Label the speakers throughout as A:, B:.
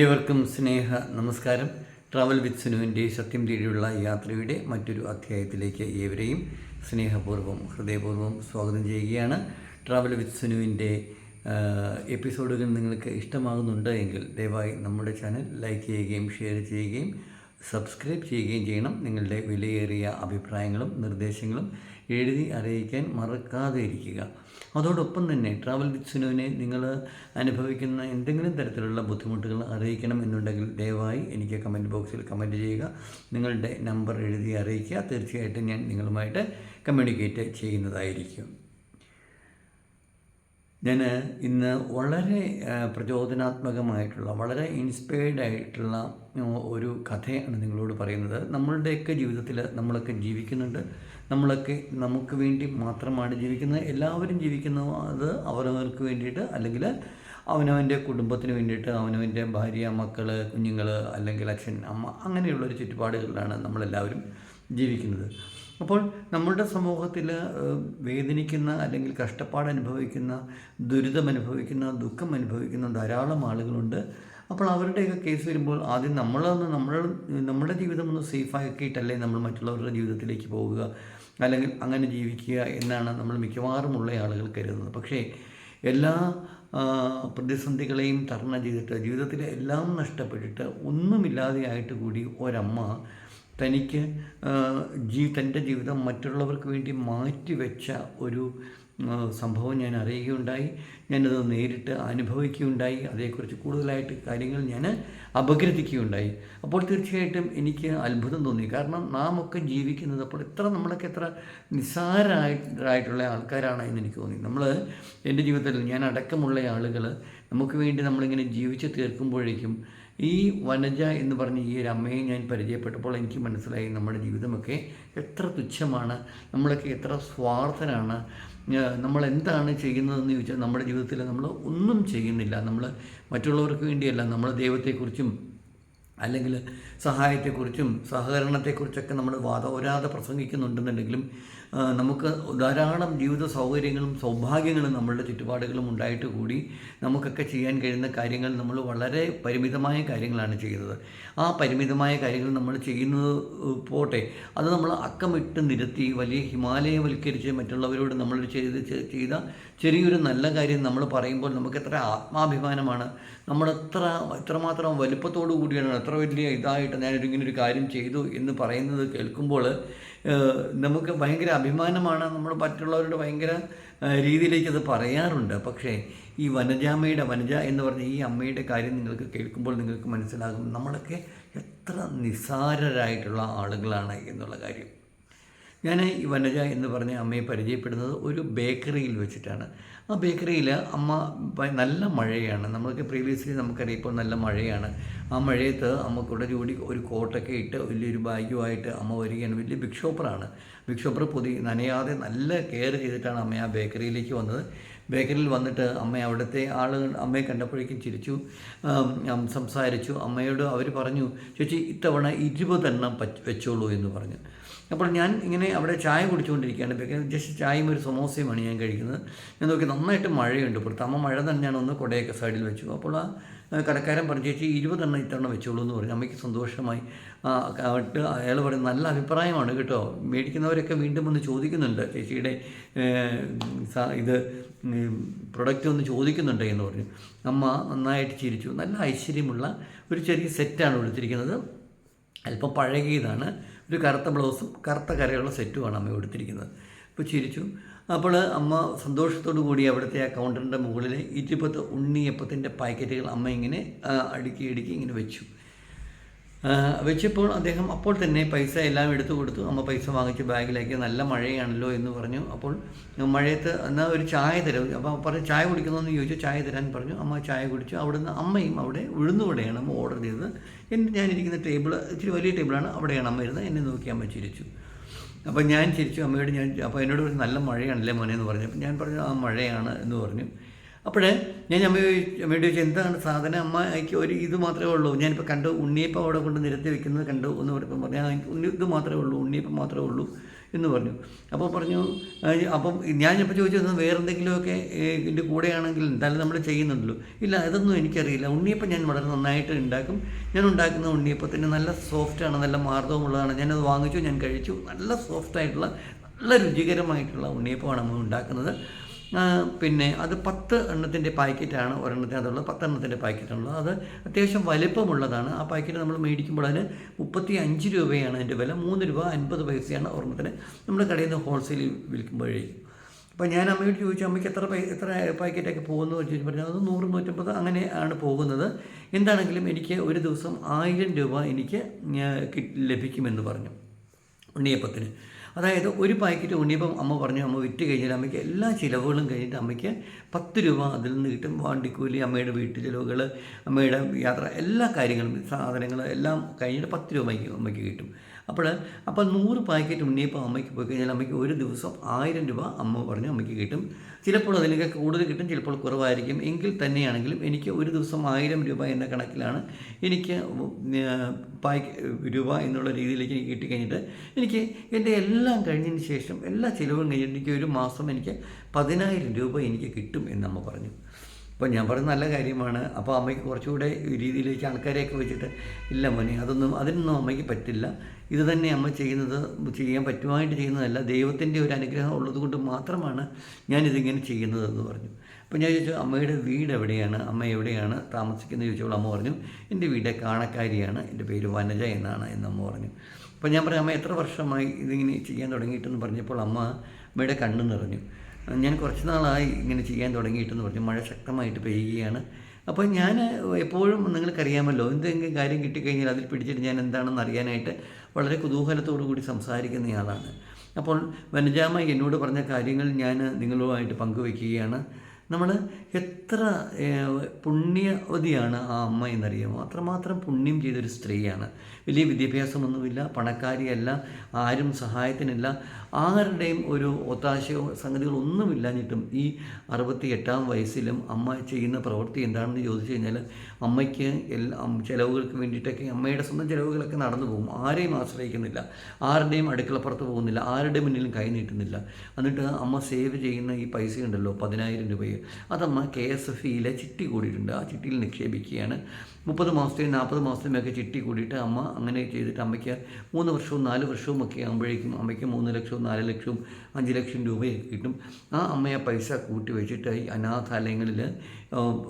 A: ഏവർക്കും സ്നേഹ നമസ്കാരം. Travel with സുനുവിന്റെ സത്യം തേടിയുള്ള യാത്രയുടെ മറ്റൊരു അധ്യായത്തിലേക്ക് ഏവരെയും സ്നേഹപൂർവം ഹൃദയപൂർവം സ്വാഗതം ചെയ്യുകയാണ്. ട്രാവൽ വിത്ത് സുനുവിന്റെ എപ്പിസോഡുകൾ നിങ്ങൾക്ക് ഇഷ്ടമാകുന്നുണ്ട് എങ്കിൽ ദയവായി നമ്മുടെ ചാനൽ ലൈക്ക് ചെയ്യുകയും ഷെയർ ചെയ്യുകയും സബ്സ്ക്രൈബ് ചെയ്യുകയും ചെയ്യണം. നിങ്ങളുടെ വിലയേറിയ അഭിപ്രായങ്ങളും നിർദ്ദേശങ്ങളും എഴുതി അറിയിക്കാൻ മറക്കാതെ ഇരിക്കുക. അതോടൊപ്പം തന്നെ ട്രാവൽ വിത്ത് സുനുവിനെ നിങ്ങൾ അനുഭവിക്കുന്ന എന്തെങ്കിലും തരത്തിലുള്ള ബുദ്ധിമുട്ടുകൾ അറിയിക്കണം എന്നുണ്ടെങ്കിൽ ദയവായി എനിക്ക് കമന്റ് ബോക്സിൽ കമന്റ് ചെയ്യുക. നിങ്ങളുടെ നമ്പർ എഴുതി അറിയിക്കുക. തീർച്ചയായിട്ടും ഞാൻ നിങ്ങളുമായിട്ട് കമ്മ്യൂണിക്കേറ്റ് ചെയ്യുന്നതായിരിക്കും. ഞാൻ ഇന്ന് വളരെ പ്രചോദനാത്മകമായിട്ടുള്ള വളരെ ഇൻസ്പയർഡ് ആയിട്ടുള്ള ഒരു കഥയാണ് നിങ്ങളോട് പറയുന്നത്. നമ്മളുടെയൊക്കെ ജീവിതത്തിൽ നമ്മളൊക്കെ ജീവിക്കുന്നുണ്ട്. നമ്മളൊക്കെ നമുക്ക് വേണ്ടി മാത്രമാണ് ജീവിക്കുന്നത്. എല്ലാവരും ജീവിക്കുന്നത് അവരവർക്ക് വേണ്ടിയിട്ട് അല്ലെങ്കിൽ അവനവന്റെ കുടുംബത്തിന് വേണ്ടിയിട്ട് അവനവന്റെ ഭാര്യ മക്കൾ കുഞ്ഞുങ്ങൾ അല്ലെങ്കിൽ അച്ഛൻ അമ്മ അങ്ങനെയുള്ളൊരു ചുറ്റുപാടുകളിലാണ് നമ്മളെല്ലാവരും ജീവിക്കുന്നത്. അപ്പോൾ നമ്മളുടെ സമൂഹത്തിൽ വേദനിക്കുന്ന അല്ലെങ്കിൽ കഷ്ടപ്പാട് അനുഭവിക്കുന്ന ദുരിതം അനുഭവിക്കുന്ന ദുഃഖം അനുഭവിക്കുന്ന ധാരാളം ആളുകളുണ്ട്. അപ്പോൾ അവരുടെയൊക്കെ കേസ് വരുമ്പോൾ ആദ്യം നമ്മളൊന്ന് നമ്മൾ നമ്മുടെ ജീവിതം ഒന്ന് സേഫാക്കിയിട്ടല്ലേ നമ്മൾ മറ്റുള്ളവരുടെ ജീവിതത്തിലേക്ക് പോവുക അല്ലെങ്കിൽ അങ്ങനെ ജീവിക്കുക എന്നാണ് നമ്മൾ മിക്കവാറുമുള്ള ആളുകൾ കരുതുന്നത്. പക്ഷേ എല്ലാ പ്രതിസന്ധികളെയും തരണം ചെയ്തിട്ട് ജീവിതത്തിലെ എല്ലാം നഷ്ടപ്പെട്ടിട്ട് ഒന്നുമില്ലാതെയായിട്ട് കൂടി ഒരമ്മ തനിക്ക് ജീ തന്റെ ജീവിതം മറ്റുള്ളവർക്ക് വേണ്ടി മാറ്റിവെച്ച ഒരു സംഭവം ഞാൻ അറിയുകയുണ്ടായി. ഞാനത് നേരിട്ട് അനുഭവിക്കുകയുണ്ടായി. അതേക്കുറിച്ച് കൂടുതലായിട്ട് കാര്യങ്ങൾ ഞാൻ അപഗ്രഥിക്കുകയുണ്ടായി. അപ്പോൾ തീർച്ചയായിട്ടും എനിക്ക് അത്ഭുതം തോന്നി. കാരണം നാം ഒക്കെ ജീവിക്കുന്നത് അപ്പോൾ എത്ര നമ്മളൊക്കെ എത്ര നിസ്സാരമായിട്ടുള്ള ആൾക്കാരാണ് എന്ന് എനിക്ക് തോന്നി. നമ്മൾ എന്റെ ജീവിതത്തിൽ ഞാൻ അടക്കമുള്ള ആളുകൾ നമുക്ക് വേണ്ടി നമ്മളിങ്ങനെ ജീവിച്ച് തീർക്കുമ്പോഴേക്കും ഈ വനജ എന്ന് പറഞ്ഞ ഈ ഒരു അമ്മയെ ഞാൻ പരിചയപ്പെട്ടപ്പോൾ എനിക്ക് മനസ്സിലായി നമ്മുടെ ജീവിതമൊക്കെ എത്ര തുച്ഛമാണ് നമ്മളൊക്കെ എത്ര സ്വാർത്ഥനാണ് നമ്മൾ എന്താണ് ചെയ്യുന്നതെന്ന് ചോദിച്ചാൽ നമ്മുടെ ജീവിതത്തിൽ നമ്മൾ ഒന്നും ചെയ്യുന്നില്ല. നമ്മൾ മറ്റുള്ളവർക്ക് വേണ്ടിയല്ല നമ്മൾ ദൈവത്തെക്കുറിച്ചും അല്ലെങ്കിൽ സഹായത്തെക്കുറിച്ചും സഹകരണത്തെക്കുറിച്ചൊക്കെ നമ്മൾ വാദോരാതെ പ്രസംഗിക്കുന്നുണ്ടെന്നുണ്ടെങ്കിലും നമുക്ക് ധാരാളം ജീവിത സൗകര്യങ്ങളും സൗഭാഗ്യങ്ങളും നമ്മളുടെ ചുറ്റുപാടുകളും ഉണ്ടായിട്ട് കൂടി നമുക്കൊക്കെ ചെയ്യാൻ കഴിയുന്ന കാര്യങ്ങൾ നമ്മൾ വളരെ പരിമിതമായ കാര്യങ്ങളാണ് ചെയ്യുന്നത്. ആ പരിമിതമായ കാര്യങ്ങൾ നമ്മൾ ചെയ്യുന്നത് പോട്ടെ അത് നമ്മൾ അക്കമിട്ട് നിരത്തി വലിയ ഹിമാലയവൽക്കരിച്ച് മറ്റുള്ളവരോട് നമ്മൾ ചെയ്ത് ചെയ്ത ചെറിയൊരു നല്ല കാര്യം നമ്മൾ പറയുമ്പോൾ നമുക്ക് എത്ര ആത്മാഭിമാനമാണ്. നമ്മളെത്ര എത്രമാത്രം വലുപ്പത്തോടു കൂടിയാണ് എത്ര വലിയ ഇതായിട്ട് ഞാനൊരു ഇങ്ങനെ ഒരു കാര്യം ചെയ്തു എന്ന് പറയുന്നത് കേൾക്കുമ്പോൾ നമുക്ക് ഭയങ്കര അഭിമാനമാണ് നമ്മൾ മറ്റുള്ളവരുടെ ഭയങ്കര രീതിയിലേക്ക് അത് പറയാറുണ്ട്. പക്ഷേ ഈ വനജാമ്മയുടെ വനജ എന്ന് പറഞ്ഞ ഈ അമ്മയുടെ കാര്യം നിങ്ങൾക്ക് കേൾക്കുമ്പോൾ നിങ്ങൾക്ക് മനസ്സിലാകും നമ്മളൊക്കെ എത്ര നിസാരരായിട്ടുള്ള ആളുകളാണ് എന്നുള്ള കാര്യം. ഞാൻ ഈ വനജ എന്ന് പറഞ്ഞ അമ്മയെ പരിചയപ്പെടുന്നത് ഒരു ബേക്കറിയിൽ വെച്ചിട്ടാണ്. ആ ബേക്കറിയിൽ അമ്മ നല്ല മഴയാണ്. നമുക്ക് പ്രീവിയസ്ലി നമുക്കറിയാം ഇപ്പോൾ നല്ല മഴയാണ്. ആ മഴയത്ത് അമ്മ ജോലി ഒരു കോട്ടൊക്കെ ഇട്ട് വലിയൊരു ബാഗുമായിട്ട് അമ്മ വരികയാണ്. വലിയ ബിഗ് ഷോപ്പറാണ് ബിഗ് ഷോപ്പർ നനയാതെ നല്ല കെയർ ചെയ്തിട്ടാണ് അമ്മ ആ ബേക്കറിയിലേക്ക് വന്നത്. ബേക്കറിയിൽ വന്നിട്ട് അമ്മ അവിടുത്തെ ആളുകൾ അമ്മയെ കണ്ടപ്പോഴേക്കും ചിരിച്ചു സംസാരിച്ചു. അമ്മയോട് അവർ പറഞ്ഞു ചേച്ചി ഇത്തവണ ഇരുപതെണ്ണം പ വെച്ചോളൂ എന്ന് പറഞ്ഞു. അപ്പോൾ ഞാൻ ഇങ്ങനെ അവിടെ ചായ കുടിച്ചുകൊണ്ടിരിക്കുകയാണ്. ബേക്കറി ജസ്റ്റ് ചായയും ഒരു സമോസയുമാണ് ഞാൻ കഴിക്കുന്നത്. ഞാൻ നോക്കി നന്നായിട്ട് മഴയുണ്ട്. പുറത്ത് അമ്മ മഴ തന്നെയാണ് ഒന്ന് കുടയൊക്കെ സൈഡിൽ വെച്ചു. അപ്പോൾ ആ കടക്കാരൻ പറഞ്ഞു ചേച്ചി ഇരുപതെണ്ണം ഇത്തവണ വെച്ചോളൂ എന്ന് പറഞ്ഞു. അമ്മയ്ക്ക് സന്തോഷമായി. അയാൾ പറയും നല്ല അഭിപ്രായമാണ് കേട്ടോ. മേടിക്കുന്നവരൊക്കെ വീണ്ടും ഒന്ന് ചോദിക്കുന്നുണ്ട്. ചേച്ചിയുടെ ഇത് പ്രൊഡക്റ്റ് ഒന്ന് ചോദിക്കുന്നുണ്ട് എന്ന് പറഞ്ഞു. അമ്മ നന്നായിട്ട് ചിരിച്ചു. നല്ല ഐശ്വര്യമുള്ള ഒരു ചെറിയ സെറ്റാണ് കൊടുത്തിരിക്കുന്നത്. അല്പം പഴകിയതാണ്. ഒരു കറുത്ത ബ്ലൗസും കറുത്ത കരയുള്ള സെറ്റുമാണ് അമ്മ കൊടുത്തിരിക്കുന്നത് അപ്പോൾ ചിരിച്ചു. അപ്പോൾ അമ്മ സന്തോഷത്തോടു കൂടി അവിടുത്തെ ആ കൗണ്ടറിന്റെ മുകളിൽ ഇരുപത് ഉണ്ണിയപ്പത്തിന്റെ പാക്കറ്റുകൾ അമ്മ ഇങ്ങനെ അടുക്കി അടുക്കി ഇങ്ങനെ വെച്ചു. വെച്ചപ്പോൾ അദ്ദേഹം അപ്പോൾ തന്നെ പൈസ എല്ലാം എടുത്തു കൊടുത്തു. അമ്മ പൈസ വാങ്ങിച്ച് ബാഗിലേക്ക് നല്ല മഴയാണല്ലോ എന്ന് പറഞ്ഞു. അപ്പോൾ മഴയത്ത് എന്നാൽ ഒരു ചായ തരും. അപ്പോൾ പറഞ്ഞു ചായ കുടിക്കുന്നതെന്ന് ചോദിച്ചു. ചായ തരാൻ പറഞ്ഞു. അമ്മ ചായ കുടിച്ചു. അവിടുന്ന് അമ്മയും അവിടെ ഉഴുന്നുവടയാണ് അമ്മ ഓർഡർ ചെയ്തത്. എന്റെ ഞാനിരിക്കുന്ന ടേബിൾ ഇച്ചിരി വലിയ ടേബിളാണ് അവിടെയാണ് അമ്മ ഇരുന്നത്. എന്നെ നോക്കി അമ്മ ചിരിച്ചു. അപ്പോൾ ഞാൻ ചിരിച്ചു. അമ്മയോട് ഞാൻ അപ്പോൾ എന്നോട് പറഞ്ഞു നല്ല മഴയാണല്ലേ മോനെ എന്ന് പറഞ്ഞു. അപ്പോൾ ഞാൻ പറഞ്ഞു ആ മഴയാണ് എന്ന് പറഞ്ഞു. അപ്പോഴേ ഞാൻ അമ്മ അമ്മയോട് ചോദിച്ചു എന്താണ് സാധനം? അമ്മ എനിക്ക് ഒരു ഇത് മാത്രമേ ഉള്ളൂ. ഞാനിപ്പോൾ കണ്ടു ഉണ്ണിയപ്പം അവിടെ കൊണ്ട് നിരത്തി വെക്കുന്നത് കണ്ടു എന്ന് പറഞ്ഞപ്പം പറഞ്ഞു "ആ, എനിക്ക് ഉണ്ണി ഇത് മാത്രമേ ഉള്ളൂ ഉണ്ണിയപ്പം മാത്രമേ ഉള്ളൂ എന്ന് പറഞ്ഞു. അപ്പോൾ പറഞ്ഞു "ആ, അപ്പം ഞാനിപ്പോൾ ചോദിച്ചത് വേറെ എന്തെങ്കിലുമൊക്കെ ഇതിന്റെ കൂടെയാണെങ്കിൽ എന്തായാലും നമ്മൾ ചെയ്യുന്നുണ്ടല്ലോ. ഇല്ല അതൊന്നും എനിക്കറിയില്ല. ഉണ്ണിയപ്പം ഞാൻ വളരെ നന്നായിട്ട് ഉണ്ടാക്കും. ഞാൻ ഉണ്ടാക്കുന്ന ഉണ്ണിയപ്പത്തിന് നല്ല സോഫ്റ്റാണ് നല്ല മാർദ്ദവുമുള്ളതാണ്. ഞാനത് വാങ്ങിച്ചു ഞാൻ കഴിച്ചു. നല്ല സോഫ്റ്റായിട്ടുള്ള നല്ല രുചികരമായിട്ടുള്ള ഉണ്ണിയപ്പമാണ് നമ്മൾ ഉണ്ടാക്കുന്നത്. പിന്നെ അത് പത്ത് എണ്ണത്തിന്റെ പാക്കറ്റാണ് ഒരെണ്ണത്തിന് അതുള്ളത് പത്തെണ്ണത്തിന്റെ പാക്കറ്റാണുള്ളത്. അത് അത്യാവശ്യം വലിപ്പമുള്ളതാണ്. ആ പാക്കറ്റ് നമ്മൾ മേടിക്കുമ്പോൾ അതിന് മുപ്പത്തി അഞ്ച് രൂപയാണ് അതിന്റെ വില. മൂന്ന് രൂപ അൻപത് പൈസയാണ് ഒരെണ്ണത്തിന് നമ്മൾ കടയിൽ നിന്ന് ഹോൾസെയിൽ വിൽക്കുമ്പോഴേക്കും. അപ്പോൾ ഞാൻ അമ്മയോട് ചോദിച്ചു അമ്മയ്ക്ക് എത്ര പൈ എത്ര പാക്കറ്റൊക്കെ പോകുന്നു? ചോദിച്ചു പറഞ്ഞു അത് നൂറ് നൂറ്റമ്പത് അങ്ങനെ ആണ് പോകുന്നത്. എന്താണെങ്കിലും എനിക്ക് ഒരു ദിവസം ആയിരം രൂപ എനിക്ക് ലഭിക്കുമെന്ന് പറഞ്ഞു ഉണ്ണിയപ്പത്തിന്. അതായത് ഒരു പാക്കറ്റ് ഉണ്ണിയപ്പം അമ്മ പറഞ്ഞു അമ്മ വിറ്റ് കഴിഞ്ഞാൽ അമ്മയ്ക്ക് എല്ലാ ചിലവുകളും കഴിഞ്ഞിട്ട് അമ്മയ്ക്ക് പത്ത് രൂപ അതിൽ നിന്ന് കിട്ടും. വണ്ടിക്കൂലി അമ്മയുടെ വീട്ടു ചിലവുകൾ അമ്മയുടെ യാത്ര എല്ലാ കാര്യങ്ങളും സാധനങ്ങൾ എല്ലാം കഴിഞ്ഞിട്ട് പത്ത് രൂപ അമ്മയ്ക്ക് കിട്ടും. അപ്പോൾ അപ്പോൾ നൂറ് പാക്കറ്റ് ഉണ്ണിയപ്പം അമ്മയ്ക്ക് പോയി കഴിഞ്ഞാൽ അമ്മയ്ക്ക് ഒരു ദിവസം ആയിരം രൂപ അമ്മ പറഞ്ഞു അമ്മയ്ക്ക് കിട്ടും. ചിലപ്പോൾ അതിനൊക്കെ കൂടുതൽ കിട്ടും ചിലപ്പോൾ കുറവായിരിക്കും. എങ്കിൽ തന്നെയാണെങ്കിലും എനിക്ക് ഒരു ദിവസം ആയിരം രൂപ എന്ന കണക്കിലാണ് എനിക്ക് പായ്ക്ക് രൂപ എന്നുള്ള രീതിയിലേക്ക് എനിക്ക് കിട്ടിക്കഴിഞ്ഞിട്ട് എനിക്ക് എന്റെ എല്ലാം കഴിഞ്ഞതിന് ശേഷം എല്ലാ ചിലവും കഴിഞ്ഞിട്ട് എനിക്ക് ഒരു മാസം എനിക്ക് പതിനായിരം രൂപ എനിക്ക് കിട്ടും എന്നമ്മ പറഞ്ഞു. അപ്പോൾ ഞാൻ പറയുന്ന നല്ല കാര്യമാണ്. അപ്പോൾ അമ്മയ്ക്ക് കുറച്ചുകൂടെ രീതിയിലേക്ക് ആൾക്കാരെയൊക്കെ വെച്ചിട്ട് ഇല്ല മോനെ അതൊന്നും അതിനൊന്നും അമ്മയ്ക്ക് പറ്റില്ല. ഇത് തന്നെ അമ്മ ചെയ്യുന്നത് ചെയ്യാൻ പറ്റുമായിട്ട് ചെയ്യുന്നതല്ല. ദൈവത്തിന്റെ ഒരു അനുഗ്രഹം ഉള്ളത് കൊണ്ട് മാത്രമാണ് ഞാനിതിങ്ങനെ ചെയ്യുന്നതെന്ന് പറഞ്ഞു. അപ്പോൾ ഞാൻ ചോദിച്ചു അമ്മയുടെ വീട് എവിടെയാണ്? അമ്മ എവിടെയാണ് താമസിക്കുന്നത്? ചോദിച്ചപ്പോൾ അമ്മ പറഞ്ഞു എന്റെ വീട് കാണക്കാരിയാണ്. എന്റെ പേര് വനജ എന്നാണ് എന്ന് അമ്മ പറഞ്ഞു. അപ്പോൾ ഞാൻ പറഞ്ഞു അമ്മ എത്ര വർഷമായി ഇതിങ്ങനെ ചെയ്യാൻ തുടങ്ങിയിട്ടെന്ന് പറഞ്ഞപ്പോൾ അമ്മ അമ്മയുടെ കണ്ണു നിറഞ്ഞു. ഞാൻ കുറച്ച് നാളായി ഇങ്ങനെ ചെയ്യാൻ തുടങ്ങിയിട്ടെന്ന് പറഞ്ഞു. മഴ ശക്തമായിട്ട് പെയ്യുകയാണ്. അപ്പോൾ ഞാൻ എപ്പോഴും നിങ്ങൾക്കറിയാമല്ലോ എന്തെങ്കിലും കാര്യം കിട്ടിക്കഴിഞ്ഞാൽ അതിൽ പിടിച്ചിട്ട് ഞാൻ എന്താണെന്ന് അറിയാനായിട്ട് വളരെ കുതൂഹലത്തോടു കൂടി സംസാരിക്കുന്നയാളാണ് അപ്പോൾ വനജാമ എന്നോട് പറഞ്ഞ കാര്യങ്ങൾ ഞാൻ നിങ്ങളുമായിട്ട് പങ്കുവയ്ക്കുകയാണ്. നമ്മൾ എത്ര പുണ്യവതിയാണ് ആ അമ്മ എന്നറിയാമോ? അത്രമാത്രം പുണ്യം ചെയ്തൊരു സ്ത്രീയാണ്. വലിയ വിദ്യാഭ്യാസമൊന്നുമില്ല പണക്കാരിയല്ല ആരും സഹായത്തിനില്ല ആരുടെയും ഒരു ഒത്താശയോ സംഗതികളൊന്നുമില്ലാഞ്ഞിട്ടും ഈ അറുപത്തി എട്ടാം വയസ്സിലും അമ്മ ചെയ്യുന്ന പ്രവൃത്തി എന്താണെന്ന് ചോദിച്ചു കഴിഞ്ഞാൽ അമ്മയ്ക്ക് എല്ലാ ചിലവുകൾക്ക് വേണ്ടിയിട്ടൊക്കെ അമ്മയുടെ സ്വന്തം ചിലവുകളൊക്കെ നടന്നു പോകും. ആരെയും ആശ്രയിക്കുന്നില്ല. ആരുടെയും അടുക്കളപ്പുറത്ത് പോകുന്നില്ല. ആരുടെ മുന്നിലും കൈ നീട്ടുന്നില്ല. എന്നിട്ട് അമ്മ സേവ് ചെയ്യുന്ന ഈ പൈസ ഉണ്ടല്ലോ പതിനായിരം രൂപയെ. അതമ്മ കെ എസ് എഫ് ഇയിലെ ചിട്ടി കൂടിയിട്ടുണ്ട്. ആ ചിട്ടിയിൽ നിക്ഷേപിക്കുകയാണ്. മുപ്പത് മാസത്തെയും നാൽപ്പത് മാസത്തെയും ഒക്കെ ചിട്ടി കൂടിയിട്ട് അമ്മ അങ്ങനെ ചെയ്തിട്ട് അമ്മയ്ക്ക് മൂന്ന് വർഷവും നാല് വർഷവും ഒക്കെ ആകുമ്പോഴേക്കും അമ്മയ്ക്ക് മൂന്ന് ലക്ഷവും നാല് ലക്ഷവും അഞ്ച് ലക്ഷം രൂപയൊക്കെ കിട്ടും. ആ അമ്മയെ പൈസ കൂട്ടി വെച്ചിട്ട് ഈ അനാഥാലയങ്ങളിൽ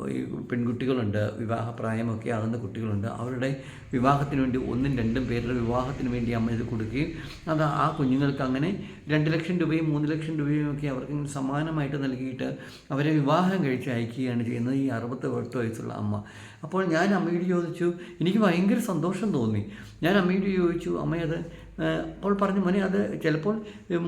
A: ഈ പെൺകുട്ടികളുണ്ട് വിവാഹപ്രായമൊക്കെ ആകുന്ന കുട്ടികളുണ്ട്. അവരുടെ വിവാഹത്തിന് വേണ്ടി ഒന്നും രണ്ടും പേരുടെ വിവാഹത്തിന് വേണ്ടി അമ്മ ഇത് കൊടുക്കുകയും അത് ആ കുഞ്ഞുങ്ങൾക്ക് അങ്ങനെ രണ്ട് ലക്ഷം രൂപയും മൂന്ന് ലക്ഷം രൂപയും ഒക്കെ അവർക്ക് സമ്മാനമായിട്ട് നൽകിയിട്ട് അവരെ വിവാഹം കഴിച്ച് അയക്കുകയാണ് ചെയ്യുന്നത് ഈ അറുപത്തി എട്ട് വയസ്സുള്ള അമ്മ. അപ്പോൾ ഞാൻ അമ്മയോട് ചോദിച്ചു എനിക്ക് ഭയങ്കര സന്തോഷം തോന്നി. ഞാൻ അമ്മയോട് ചോദിച്ചു അമ്മയത് അപ്പോൾ പറഞ്ഞു മോനെ അത് ചിലപ്പോൾ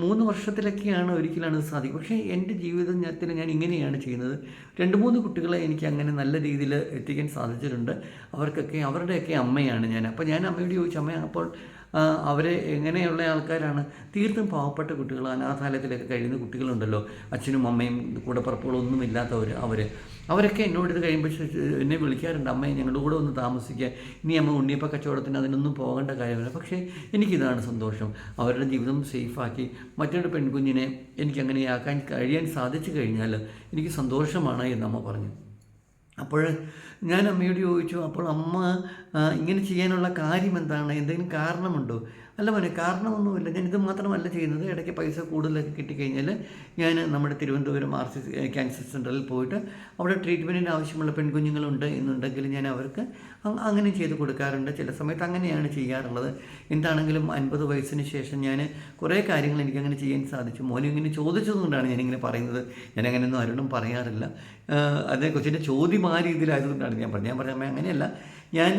A: മൂന്ന് വർഷത്തിലൊക്കെയാണ് ഒരിക്കലാണ് ഇത് സാധിക്കും. പക്ഷേ എന്റെ ജീവിതത്തിൽ ഞാൻ ഇങ്ങനെയാണ് ചെയ്യുന്നത്. രണ്ട് മൂന്ന് കുട്ടികളെ എനിക്ക് അങ്ങനെ നല്ല രീതിയിൽ എത്തിക്കാൻ സാധിച്ചിട്ടുണ്ട്. അവർക്കൊക്കെ അവരുടെയൊക്കെ അമ്മയാണ് ഞാൻ. അപ്പോൾ ഞാൻ അമ്മയോട് ചോദിച്ചു അമ്മ അപ്പോൾ അവരെ എങ്ങനെയുള്ള ആൾക്കാരാണ്? തീർത്തും പാവപ്പെട്ട കുട്ടികൾ അനാഥാലയത്തിലൊക്കെ കഴിയുന്ന കുട്ടികളുണ്ടല്ലോ. അച്ഛനും അമ്മയും കൂടപ്പുറപ്പുകളൊന്നും ഇല്ലാത്തവർ അവർ അവരൊക്കെ എന്നോട് ഇത് കഴിയുമ്പോൾ എന്നെ വിളിക്കാറുണ്ട്. അമ്മയെ ഞങ്ങളുടെ കൂടെ ഒന്ന് താമസിക്കുക ഇനി അമ്മ ഉണ്ണിയപ്പ കച്ചവടത്തിന് അതിനൊന്നും പോകേണ്ട കാര്യമില്ല. പക്ഷേ എനിക്കിതാണ് സന്തോഷം. അവരുടെ ജീവിതം സേഫാക്കി മറ്റൊരു പെൺകുഞ്ഞിനെ എനിക്ക് അങ്ങനെ ആക്കാൻ കഴിയാൻ സാധിച്ചു കഴിഞ്ഞാൽ എനിക്ക് സന്തോഷമാണ് എന്ന് അമ്മ പറഞ്ഞു. അപ്പോൾ ഞാൻ അമ്മയോട് ചോദിച്ചു അപ്പോൾ അമ്മ ഇങ്ങനെ ചെയ്യാനുള്ള കാര്യം എന്താണ്? എന്തെങ്കിലും കാരണമുണ്ടോ? അല്ല മോനെ കാരണമൊന്നുമില്ല. ഞാൻ ഇത് മാത്രമല്ല ചെയ്യുന്നത്. ഇടയ്ക്ക് പൈസ കൂടുതലൊക്കെ കിട്ടിക്കഴിഞ്ഞാൽ ഞാൻ നമ്മുടെ തിരുവനന്തപുരം ആർ സി ക്യാൻസർ സെന്ററിൽ പോയിട്ട് അവിടെ ട്രീറ്റ്മെന്റിന് ആവശ്യമുള്ള പെൺകുഞ്ഞുങ്ങളുണ്ട് എന്നുണ്ടെങ്കിൽ ഞാൻ അവർക്ക് അങ്ങനെ ചെയ്ത് കൊടുക്കാറുണ്ട്. ചില സമയത്ത് അങ്ങനെയാണ് ചെയ്യാറുള്ളത്. എന്താണെങ്കിലും അൻപത് വയസ്സിന് ശേഷം ഞാൻ കുറേ കാര്യങ്ങൾ എനിക്കങ്ങനെ ചെയ്യാൻ സാധിച്ചു. മോനും ഇങ്ങനെ ചോദിച്ചതുകൊണ്ടാണ് ഞാനിങ്ങനെ പറയുന്നത്. ഞാനങ്ങനെയൊന്നും ആരോടും പറയാറില്ല. അതേക്കുറിച്ച് എന്റെ ചോദ്യം ആ രീതിയിലായതുകൊണ്ടാണ് ഞാൻ പറഞ്ഞത്. ഞാൻ പറഞ്ഞ അങ്ങനെയല്ല. ഞാൻ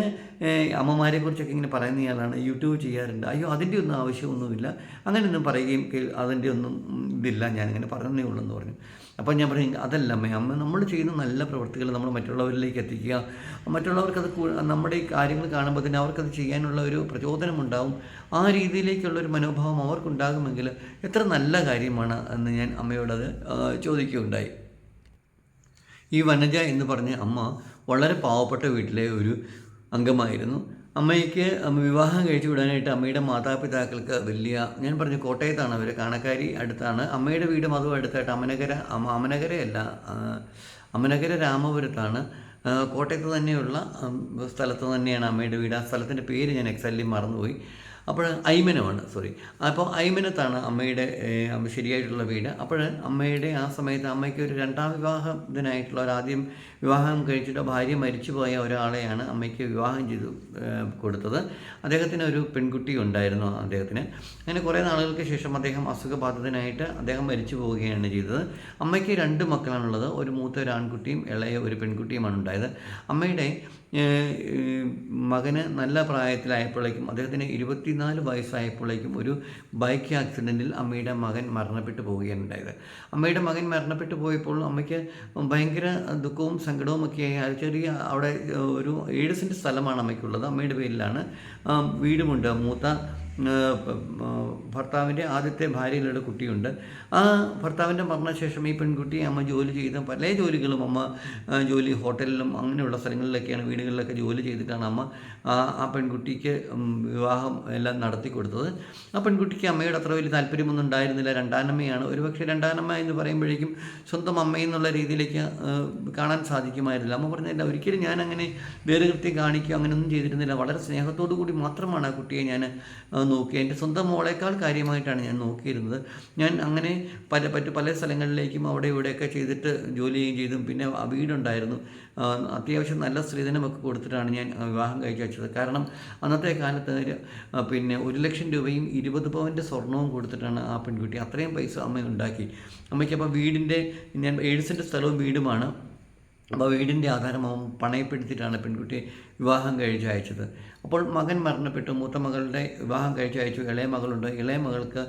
A: അമ്മമാരെ കുറിച്ചൊക്കെ ഇങ്ങനെ പറയുന്നയാളാണ് യൂട്യൂബ് ചെയ്യാറുണ്ട്. അയ്യോ അതിന്റെ ഒന്നും ആവശ്യമൊന്നുമില്ല. അങ്ങനെയൊന്നും പറയുകയും അതിന്റെ ഒന്നും ഇതില്ല. ഞാനിങ്ങനെ പറഞ്ഞേ ഉള്ളൂ എന്ന് പറഞ്ഞു. അപ്പോൾ ഞാൻ പറയും അതല്ല അമ്മ അമ്മ നമ്മൾ ചെയ്യുന്ന നല്ല പ്രവൃത്തികൾ നമ്മൾ മറ്റുള്ളവരിലേക്ക് എത്തിക്കുക. മറ്റുള്ളവർക്കത് അത് നമ്മുടെ ഈ കാര്യങ്ങൾ കാണുമ്പോൾ തന്നെ അവർക്കത് ചെയ്യാനുള്ള ഒരു പ്രചോദനമുണ്ടാവും. ആ രീതിയിലേക്കുള്ള ഒരു മനോഭാവം അവർക്കുണ്ടാകുമെങ്കിൽ എത്ര നല്ല കാര്യമാണ് എന്ന് ഞാൻ അമ്മയോടത് ചോദിക്കുകയുണ്ടായി. ഈ വനജ എന്ന് പറഞ്ഞ അമ്മ വളരെ പാവപ്പെട്ട വീട്ടിലെ ഒരു അംഗമായിരുന്നു. അമ്മയ്ക്ക് അമ്മ വിവാഹം കഴിച്ചു വിടാനായിട്ട് അമ്മയുടെ മാതാപിതാക്കൾക്ക് വലിയ ഞാൻ പറഞ്ഞു കോട്ടയത്താണ് അവർ കാണക്കാരി അടുത്താണ്. അമ്മയുടെ വീടും അതും അടുത്തായിട്ട് അമനകര അമ അമനകരയല്ല അമനകര രാമപുരത്താണ്. കോട്ടയത്ത് തന്നെയുള്ള സ്ഥലത്ത് തന്നെയാണ് അമ്മയുടെ വീട്. ആ സ്ഥലത്തിന്റെ പേര് ഞാൻ എക്സാക്ട്ലി മറന്നുപോയി. അപ്പോൾ ഐമനമാണ് സോറി അപ്പോൾ ഐമനത്താണ് അമ്മയുടെ ശരിയായിട്ടുള്ള വീട്. അപ്പോൾ അമ്മയുടെ ആ സമയത്ത് അമ്മയ്ക്ക് ഒരു രണ്ടാം വിവാഹം ഇതിനായിട്ടുള്ള ഒരു ആദ്യം വിവാഹം കഴിച്ചിട്ട് ഭാര്യ മരിച്ചുപോയ ഒരാളെയാണ് അമ്മയ്ക്ക് വിവാഹം ചെയ്തു കൊടുത്തത്. അദ്ദേഹത്തിന് ഒരു പെൺകുട്ടി ഉണ്ടായിരുന്നു അദ്ദേഹത്തിന്. അങ്ങനെ കുറേ നാളുകൾക്ക് ശേഷം അദ്ദേഹം അസുഖബാധിതനായിട്ട് അദ്ദേഹം മരിച്ചു പോവുകയാണ് ചെയ്തത്. അമ്മയ്ക്ക് രണ്ട് മക്കളാണുള്ളത്. ഒരു മൂത്ത ഒരു ആൺകുട്ടിയും ഇളയ ഒരു പെൺകുട്ടിയുമാണ് ഉണ്ടായത്. അമ്മയുടെ മകന് നല്ല പ്രായത്തിലായപ്പോഴേക്കും അദ്ദേഹത്തിന് ഇരുപത്തിനാല് വയസ്സായപ്പോഴേക്കും ഒരു ബൈക്ക് ആക്സിഡന്റിൽ അമ്മയുടെ മകൻ മരണപ്പെട്ടു പോവുകയാണ് ഉണ്ടായത് അമ്മയുടെ മകൻ മരണപ്പെട്ടു പോയപ്പോൾ അമ്മയ്ക്ക് ഭയങ്കര ദുഃഖവും സങ്കടവും ഒക്കെ ആയി. ചെറിയ അവിടെ ഒരു ഏഴ് സെന്റ് സ്ഥലമാണ് അമ്മയ്ക്കുള്ളത്. അമ്മയുടെ പേരിലാണ് വീടുമുണ്ട്. മൂത്ത ഭർത്താവിന്റെ ആദ്യത്തെ ഭാര്യയിലൂടെ കുട്ടിയുണ്ട്. ആ ഭർത്താവിന്റെ മരണശേഷം ഈ പെൺകുട്ടി അമ്മ ജോലി ചെയ്ത പല ജോലികളും അമ്മ ജോലി ഹോട്ടലിലും അങ്ങനെയുള്ള സ്ഥലങ്ങളിലൊക്കെയാണ് വീടുകളിലൊക്കെ ജോലി ചെയ്തിട്ടാണ് അമ്മ ആ പെൺകുട്ടിക്ക് വിവാഹം എല്ലാം നടത്തി കൊടുത്തത്. ആ പെൺകുട്ടിക്ക് അമ്മയോട് അത്ര വലിയ താല്പര്യമൊന്നും ഉണ്ടായിരുന്നില്ല. രണ്ടാനമ്മയാണ്. ഒരുപക്ഷെ രണ്ടാനമ്മ എന്ന് പറയുമ്പോഴേക്കും സ്വന്തം അമ്മയെന്നുള്ള രീതിയിലേക്ക് കാണാൻ സാധിക്കുമായിരുന്നില്ല. അമ്മ പറഞ്ഞില്ല ഒരിക്കലും ഞാൻ അങ്ങനെ വേറുകൃത്യം കാണിക്കുകയോ അങ്ങനെയൊന്നും ചെയ്തിരുന്നില്ല. വളരെ സ്നേഹത്തോടു കൂടി മാത്രമാണ് ആ കുട്ടിയെ ഞാൻ നോക്കി. എന്റെ സ്വന്തം മോളേക്കാൾ കാര്യമായിട്ടാണ് ഞാൻ നോക്കിയിരുന്നത്. ഞാൻ അങ്ങനെ പല പറ്റു പല സ്ഥലങ്ങളിലേക്കും അവിടെ ഇവിടെയൊക്കെ ചെയ്തിട്ട് ജോലിയും ചെയ്തും. പിന്നെ വീടുണ്ടായിരുന്നു. അത്യാവശ്യം നല്ല സ്ത്രീധനമൊക്കെ കൊടുത്തിട്ടാണ് ഞാൻ വിവാഹം കഴിച്ചു വെച്ചത്. കാരണം അന്നത്തെ കാലത്ത് പിന്നെ ഒരു ലക്ഷം രൂപയും ഇരുപത് പവന്റെ സ്വർണവും കൊടുത്തിട്ടാണ് ആ പെൺകുട്ടി അത്രയും പൈസ അമ്മ ഉണ്ടാക്കി. അമ്മയ്ക്ക് അപ്പോൾ വീടിന്റെ ഞാൻ ഏഴ് സ്ഥലവും വീടുമാണ്. അപ്പോൾ വീടിന്റെ ആധാരമാവും പണയപ്പെടുത്തിയിട്ടാണ് പെൺകുട്ടിയെ വിവാഹം കഴിച്ച് അയച്ചത്. അപ്പോൾ മകൻ മരണപ്പെട്ടു മൂത്ത മകളുടെ വിവാഹം കഴിച്ച് അയച്ചു ഇളയ മകളുണ്ട്. ഇളയ മകൾക്ക്